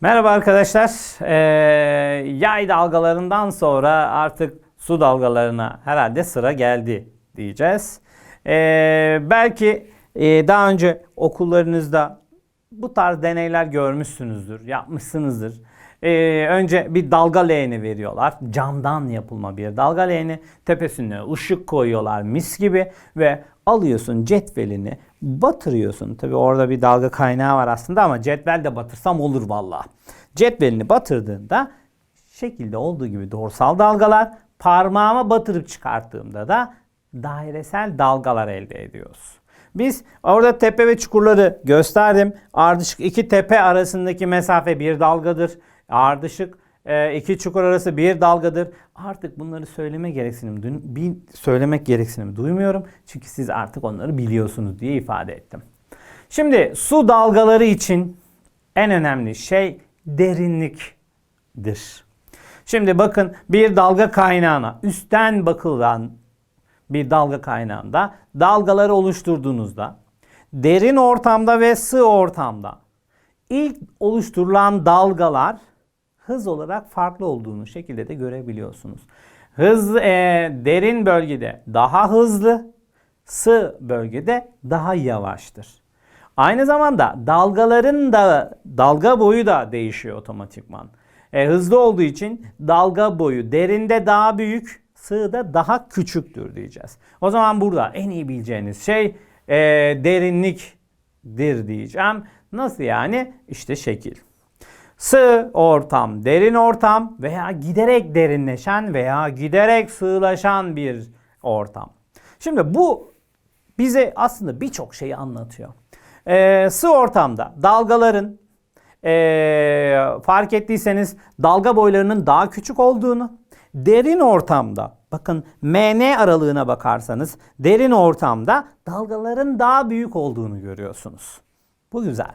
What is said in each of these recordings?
Merhaba arkadaşlar. Ee, yay dalgalarından sonra artık su dalgalarına herhalde sıra geldi diyeceğiz. Ee, belki e, daha önce okullarınızda bu tarz deneyler görmüşsünüzdür, yapmışsınızdır. Ee, önce bir dalga leğeni veriyorlar. Camdan yapılma bir dalga leğeni. Tepesine ışık koyuyorlar mis gibi ve alıyorsun cetvelini batırıyorsun. Tabi orada bir dalga kaynağı var aslında ama cetvel de batırsam olur valla. Cetvelini batırdığında şekilde olduğu gibi doğrusal dalgalar parmağıma batırıp çıkarttığımda da dairesel dalgalar elde ediyoruz. Biz orada tepe ve çukurları gösterdim. Ardışık iki tepe arasındaki mesafe bir dalgadır. Ardışık e, iki çukur arası bir dalgadır. Artık bunları söyleme gereksinim bir söylemek gereksinimi duymuyorum. Çünkü siz artık onları biliyorsunuz diye ifade ettim. Şimdi su dalgaları için en önemli şey derinliktir. Şimdi bakın bir dalga kaynağına üstten bakılan bir dalga kaynağında dalgaları oluşturduğunuzda derin ortamda ve sığ ortamda ilk oluşturulan dalgalar hız olarak farklı olduğunu şekilde de görebiliyorsunuz. Hız e, derin bölgede daha hızlı, sığ bölgede daha yavaştır. Aynı zamanda dalgaların da dalga boyu da değişiyor otomatikman. E, hızlı olduğu için dalga boyu derinde daha büyük, sığda daha küçüktür diyeceğiz. O zaman burada en iyi bileceğiniz şey e, derinliktir diyeceğim. Nasıl yani? İşte şekil. Sığ ortam, derin ortam veya giderek derinleşen veya giderek sığlaşan bir ortam. Şimdi bu bize aslında birçok şeyi anlatıyor. Ee, sığ ortamda dalgaların ee, fark ettiyseniz dalga boylarının daha küçük olduğunu, derin ortamda bakın MN aralığına bakarsanız derin ortamda dalgaların daha büyük olduğunu görüyorsunuz. Bu güzel.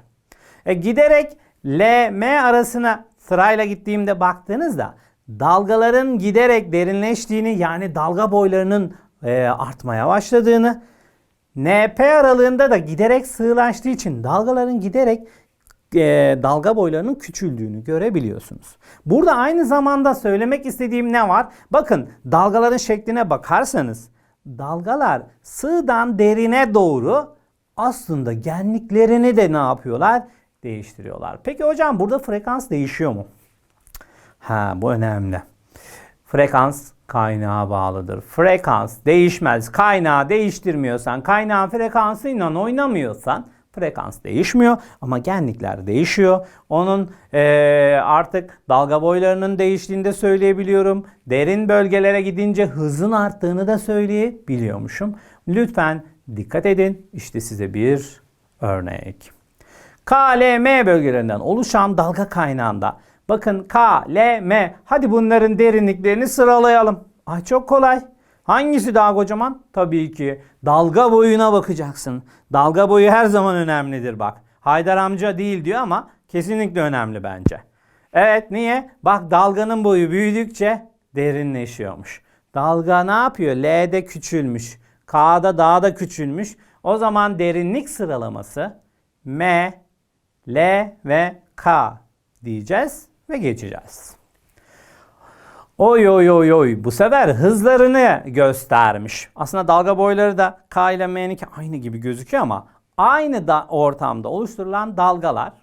E, giderek L-M arasına sırayla gittiğimde baktığınızda dalgaların giderek derinleştiğini yani dalga boylarının e, artmaya başladığını NP aralığında da giderek sığlaştığı için dalgaların giderek e, dalga boylarının küçüldüğünü görebiliyorsunuz. Burada aynı zamanda söylemek istediğim ne var? Bakın dalgaların şekline bakarsanız dalgalar sığdan derine doğru aslında genliklerini de ne yapıyorlar? Değiştiriyorlar. Peki hocam burada frekans değişiyor mu? Ha bu önemli. Frekans kaynağa bağlıdır. Frekans değişmez. Kaynağı değiştirmiyorsan, kaynağın frekansıyla oynamıyorsan frekans değişmiyor ama genlikler değişiyor. Onun eee, artık dalga boylarının değiştiğini de söyleyebiliyorum. Derin bölgelere gidince hızın arttığını da söyleyebiliyormuşum. Lütfen dikkat edin. İşte size bir örnek. KLM bölgelerinden oluşan dalga kaynağında. Bakın K, L, M. Hadi bunların derinliklerini sıralayalım. Ay çok kolay. Hangisi daha kocaman? Tabii ki dalga boyuna bakacaksın. Dalga boyu her zaman önemlidir bak. Haydar amca değil diyor ama kesinlikle önemli bence. Evet niye? Bak dalganın boyu büyüdükçe derinleşiyormuş. Dalga ne yapıyor? L'de küçülmüş. K'da daha da küçülmüş. O zaman derinlik sıralaması M, L ve K diyeceğiz ve geçeceğiz. Oy oy oy oy bu sefer hızlarını göstermiş. Aslında dalga boyları da K ile M'ninki aynı gibi gözüküyor ama aynı da ortamda oluşturulan dalgalar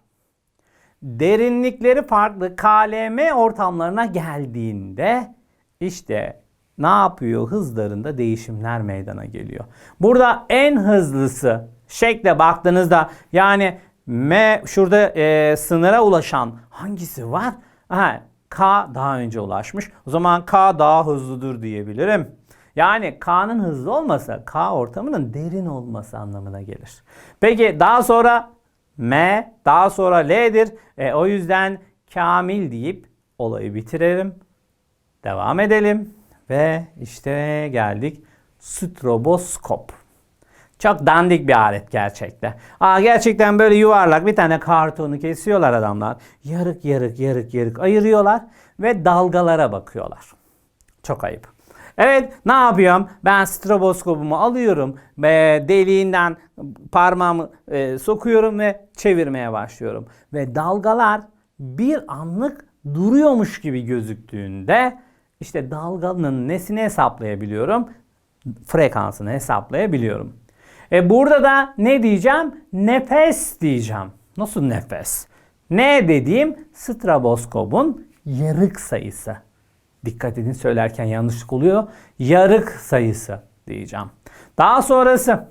derinlikleri farklı KLM ortamlarına geldiğinde işte ne yapıyor? Hızlarında değişimler meydana geliyor. Burada en hızlısı şekle baktığınızda yani M şurada e, sınıra ulaşan hangisi var? Ha, K daha önce ulaşmış. O zaman K daha hızlıdır diyebilirim. Yani K'nın hızlı olması K ortamının derin olması anlamına gelir. Peki daha sonra M, daha sonra L'dir. E, o yüzden Kamil deyip olayı bitirelim. Devam edelim. Ve işte geldik stroboskop. Çok dandik bir alet gerçekten. Aa, gerçekten böyle yuvarlak bir tane kartonu kesiyorlar adamlar. Yarık yarık yarık yarık ayırıyorlar ve dalgalara bakıyorlar. Çok ayıp. Evet ne yapıyorum? Ben stroboskopumu alıyorum ve deliğinden parmağımı e, sokuyorum ve çevirmeye başlıyorum. Ve dalgalar bir anlık duruyormuş gibi gözüktüğünde işte dalganın nesini hesaplayabiliyorum? Frekansını hesaplayabiliyorum. E burada da ne diyeceğim? Nefes diyeceğim. Nasıl nefes? Ne dediğim stroboskopun yarık sayısı. Dikkat edin söylerken yanlışlık oluyor. Yarık sayısı diyeceğim. Daha sonrası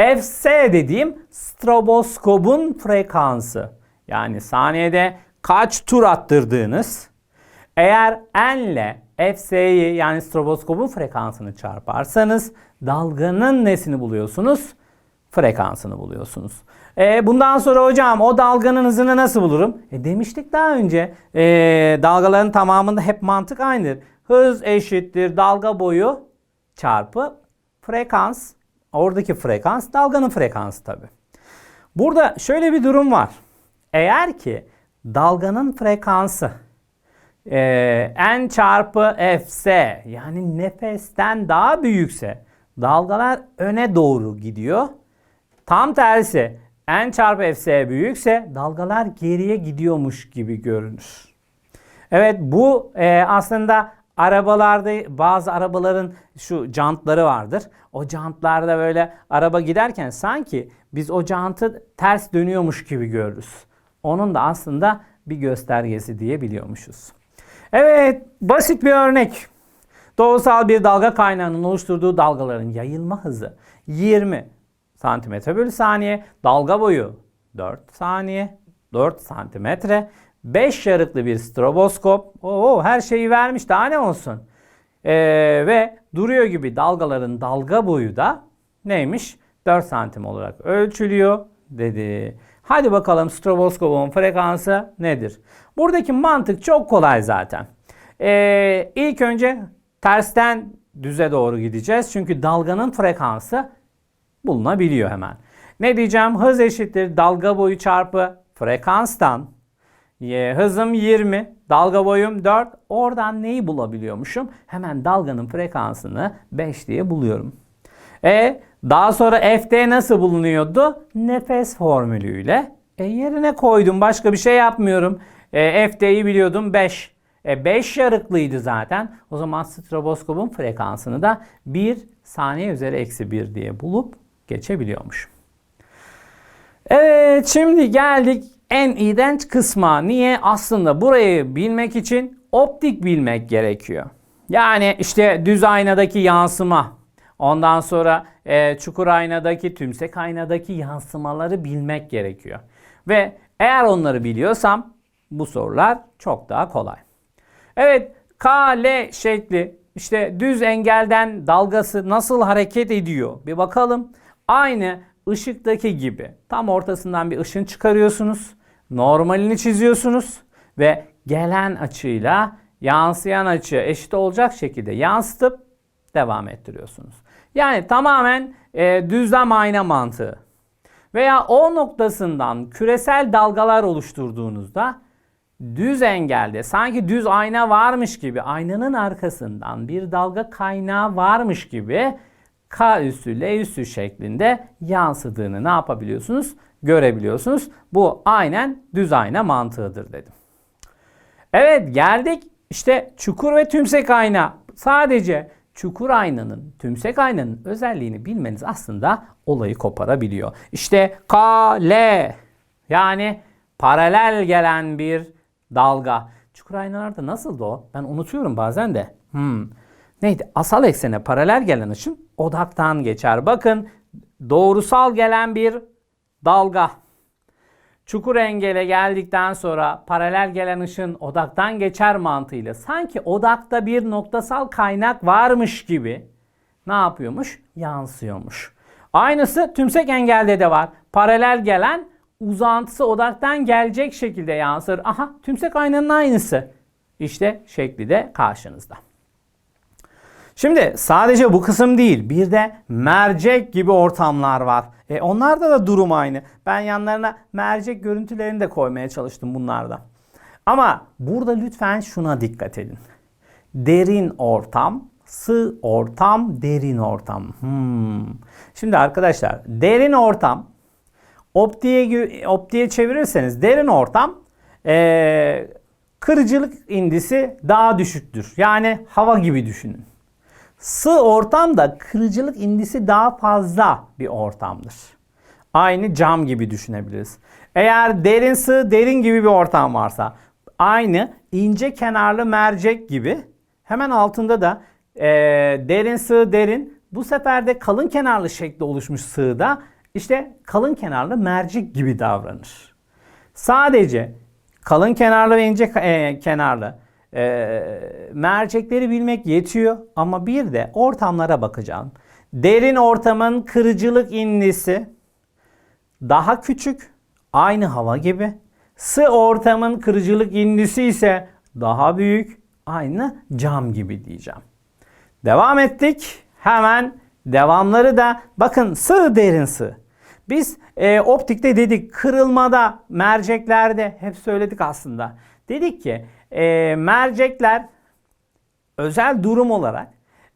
Fs dediğim stroboskopun frekansı. Yani saniyede kaç tur attırdığınız. Eğer n ile Fs'yi yani stroboskopun frekansını çarparsanız dalganın nesini buluyorsunuz? Frekansını buluyorsunuz. E, bundan sonra hocam o dalganın hızını nasıl bulurum? E, demiştik daha önce e, dalgaların tamamında hep mantık aynıdır. Hız eşittir dalga boyu çarpı frekans. Oradaki frekans dalganın frekansı tabi. Burada şöyle bir durum var. Eğer ki dalganın frekansı e, n çarpı fs yani nefesten daha büyükse dalgalar öne doğru gidiyor. Tam tersi n çarpı fs büyükse dalgalar geriye gidiyormuş gibi görünür. Evet bu e, aslında arabalarda bazı arabaların şu jantları vardır. O jantlarda böyle araba giderken sanki biz o jantı ters dönüyormuş gibi görürüz. Onun da aslında bir göstergesi diyebiliyormuşuz. Evet basit bir örnek. Doğusal bir dalga kaynağının oluşturduğu dalgaların yayılma hızı 20 santimetre bölü saniye. Dalga boyu 4 saniye. 4 santimetre. 5 yarıklı bir stroboskop. Oo, her şeyi vermiş daha ne olsun. Ee, ve duruyor gibi dalgaların dalga boyu da neymiş? 4 santim olarak ölçülüyor dedi. Hadi bakalım stroboskopun frekansı nedir? Buradaki mantık çok kolay zaten. Ee, ilk önce tersten düze doğru gideceğiz. Çünkü dalganın frekansı bulunabiliyor hemen. Ne diyeceğim? Hız eşittir dalga boyu çarpı frekanstan. E, hızım 20, dalga boyum 4. Oradan neyi bulabiliyormuşum? Hemen dalganın frekansını 5 diye buluyorum. E daha sonra FT nasıl bulunuyordu? Nefes formülüyle. E yerine koydum. Başka bir şey yapmıyorum. E, FT'yi biliyordum 5. E 5 yarıklıydı zaten. O zaman stroboskopun frekansını da 1 saniye üzeri eksi 1 diye bulup geçebiliyormuş. Evet şimdi geldik en iğrenç kısma. Niye? Aslında burayı bilmek için optik bilmek gerekiyor. Yani işte düz aynadaki yansıma, ondan sonra e, çukur aynadaki, tümsek aynadaki yansımaları bilmek gerekiyor. Ve eğer onları biliyorsam bu sorular çok daha kolay. Evet, K, L şekli işte düz engelden dalgası nasıl hareket ediyor? Bir bakalım. Aynı ışıktaki gibi tam ortasından bir ışın çıkarıyorsunuz. Normalini çiziyorsunuz ve gelen açıyla yansıyan açı eşit olacak şekilde yansıtıp devam ettiriyorsunuz. Yani tamamen e, düzlem ayna mantığı. Veya o noktasından küresel dalgalar oluşturduğunuzda düz engelde sanki düz ayna varmış gibi aynanın arkasından bir dalga kaynağı varmış gibi K üssü L üssü şeklinde yansıdığını ne yapabiliyorsunuz? Görebiliyorsunuz. Bu aynen düz ayna mantığıdır dedim. Evet geldik işte çukur ve tümsek ayna. Sadece çukur aynanın, tümsek aynanın özelliğini bilmeniz aslında olayı koparabiliyor. İşte K, L yani paralel gelen bir dalga. Çukur aynalarda nasıldı o? Ben unutuyorum bazen de. Hmm. Neydi? Asal eksene paralel gelen ışın odaktan geçer. Bakın doğrusal gelen bir dalga. Çukur engele geldikten sonra paralel gelen ışın odaktan geçer mantığıyla sanki odakta bir noktasal kaynak varmış gibi ne yapıyormuş? Yansıyormuş. Aynısı tümsek engelde de var. Paralel gelen uzantısı odaktan gelecek şekilde yansır. Aha tümsek aynanın aynısı. İşte şekli de karşınızda. Şimdi sadece bu kısım değil bir de mercek gibi ortamlar var. E onlarda da durum aynı. Ben yanlarına mercek görüntülerini de koymaya çalıştım bunlarda. Ama burada lütfen şuna dikkat edin. Derin ortam, sığ ortam, derin ortam. Hmm. Şimdi arkadaşlar derin ortam optiğe, optiğe çevirirseniz derin ortam Ee, kırıcılık indisi daha düşüktür. Yani hava gibi düşünün. Sığ ortamda kırıcılık indisi daha fazla bir ortamdır. Aynı cam gibi düşünebiliriz. Eğer derin sığ derin gibi bir ortam varsa aynı ince kenarlı mercek gibi hemen altında da e, derin sığ derin bu sefer de kalın kenarlı şekli oluşmuş sığda işte kalın kenarlı mercek gibi davranır. Sadece kalın kenarlı ve ince e, kenarlı e, mercekleri bilmek yetiyor ama bir de ortamlara bakacağım. Derin ortamın kırıcılık indisi daha küçük, aynı hava gibi. Sığ ortamın kırıcılık indisi ise daha büyük, aynı cam gibi diyeceğim. Devam ettik. Hemen devamları da bakın sığ derin sığ. Biz e, optikte dedik kırılmada merceklerde hep söyledik aslında. Dedik ki e, mercekler özel durum olarak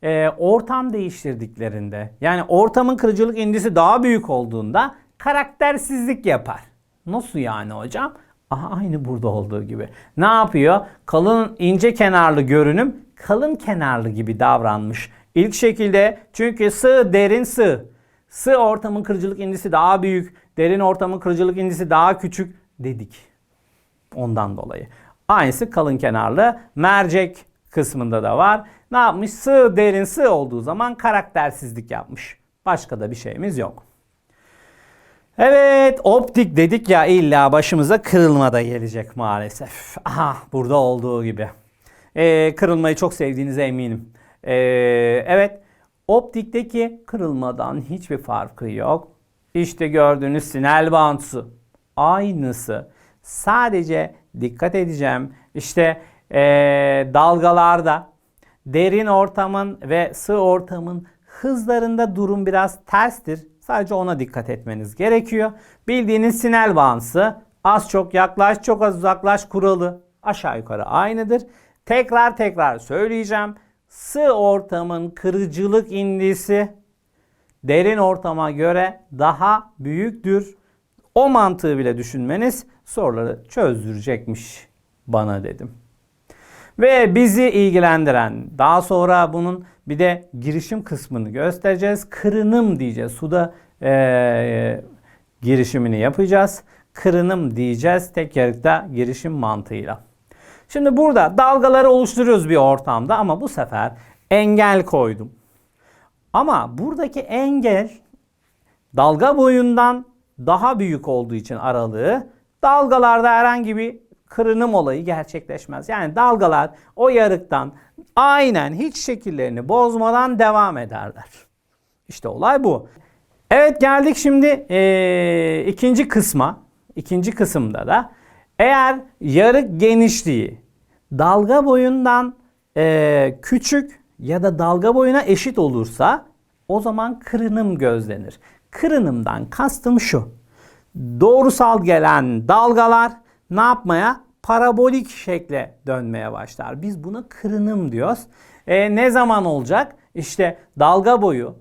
e, ortam değiştirdiklerinde yani ortamın kırıcılık indisi daha büyük olduğunda karaktersizlik yapar. Nasıl yani hocam? Aha, aynı burada olduğu gibi. Ne yapıyor? Kalın ince kenarlı görünüm kalın kenarlı gibi davranmış. İlk şekilde çünkü sığ derin sığ. Sığ ortamın kırıcılık indisi daha büyük. Derin ortamın kırıcılık indisi daha küçük dedik. Ondan dolayı. Aynısı kalın kenarlı mercek kısmında da var. Ne yapmış? Sığ derin sığ olduğu zaman karaktersizlik yapmış. Başka da bir şeyimiz yok. Evet optik dedik ya illa başımıza kırılma da gelecek maalesef. Aha burada olduğu gibi. Ee, kırılmayı çok sevdiğinize eminim. Ee, evet optikteki kırılmadan hiçbir farkı yok. İşte gördüğünüz sinel bağıntısı aynısı. Sadece dikkat edeceğim. İşte ee, dalgalarda derin ortamın ve sığ ortamın hızlarında durum biraz terstir. Sadece ona dikkat etmeniz gerekiyor. Bildiğiniz sinel bağıntısı az çok yaklaş çok az uzaklaş kuralı aşağı yukarı aynıdır. Tekrar tekrar söyleyeceğim. Sığ ortamın kırıcılık indisi derin ortama göre daha büyüktür. O mantığı bile düşünmeniz soruları çözdürecekmiş bana dedim. Ve bizi ilgilendiren daha sonra bunun bir de girişim kısmını göstereceğiz. Kırınım diyeceğiz. Suda e, girişimini yapacağız. Kırınım diyeceğiz tek yarıkta girişim mantığıyla. Şimdi burada dalgaları oluşturuyoruz bir ortamda ama bu sefer engel koydum. Ama buradaki engel dalga boyundan daha büyük olduğu için aralığı dalgalarda herhangi bir kırınım olayı gerçekleşmez. Yani dalgalar o yarıktan aynen hiç şekillerini bozmadan devam ederler. İşte olay bu. Evet geldik şimdi ee, ikinci kısma. İkinci kısımda da eğer yarık genişliği dalga boyundan ee, küçük ya da dalga boyuna eşit olursa o zaman kırınım gözlenir. Kırınımdan kastım şu. Doğrusal gelen dalgalar ne yapmaya? Parabolik şekle dönmeye başlar. Biz buna kırınım diyoruz. E, ne zaman olacak? İşte dalga boyu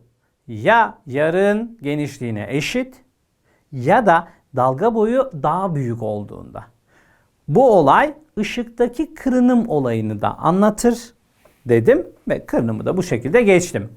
ya yarın genişliğine eşit ya da dalga boyu daha büyük olduğunda. Bu olay ışıktaki kırınım olayını da anlatır dedim ve kırınımı da bu şekilde geçtim.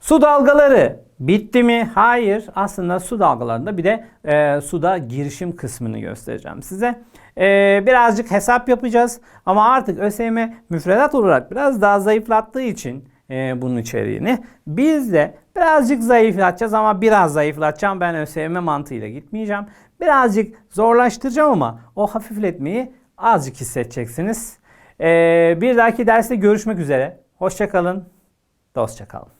Su dalgaları bitti mi? Hayır. Aslında su dalgalarında bir de e, suda girişim kısmını göstereceğim size. E, birazcık hesap yapacağız ama artık ÖSYM müfredat olarak biraz daha zayıflattığı için e, bunun içeriğini biz de birazcık zayıflatacağız ama biraz zayıflatacağım. Ben ÖSYM mantığıyla gitmeyeceğim. Birazcık zorlaştıracağım ama o hafifletmeyi azıcık hissedeceksiniz. E, bir dahaki derste görüşmek üzere. Hoşçakalın. Dostça kalın.